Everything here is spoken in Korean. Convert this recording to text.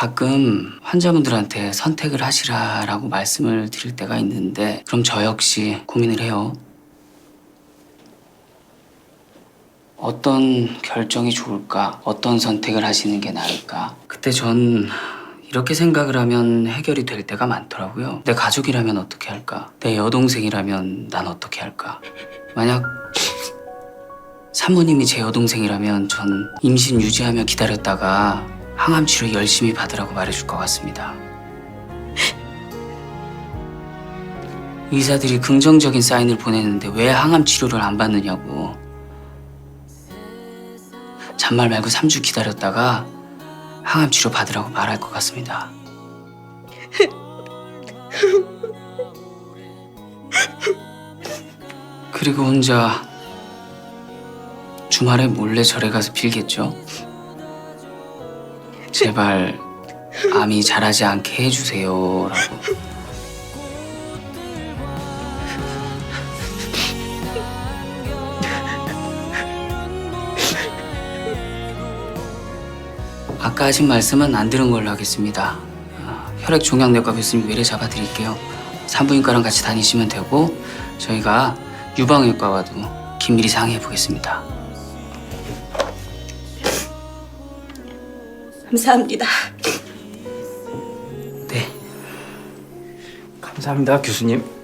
가끔 환자분들한테 선택을 하시라라고 말씀을 드릴 때가 있는데 그럼 저 역시 고민을 해요. 어떤 결정이 좋을까? 어떤 선택을 하시는 게 나을까? 그때 전 이렇게 생각을 하면 해결이 될 때가 많더라고요. 내 가족이라면 어떻게 할까? 내 여동생이라면 난 어떻게 할까? 만약 사모님이 제 여동생이라면 전 임신 유지하며 기다렸다가 항암 치료 열심히 받으라고 말해줄 것 같습니다. 의사들이 긍정적인 사인을 보내는데 왜 항암 치료를 안 받느냐고. 잔말 말고 3주 기다렸다가 항암 치료 받으라고 말할 것 같습니다. 그리고 혼자 주말에 몰래 절에 가서 빌겠죠. 제발 암이 자라지 않게 해주세요라고. 아까 하신 말씀은 안 들은 걸로 하겠습니다. 어, 혈액 종양내과 교수님 외래 잡아드릴게요. 산부인과랑 같이 다니시면 되고 저희가 유방외과와도 긴밀히 상의해 보겠습니다. 감사합니다. 네. 감사합니다, 교수님.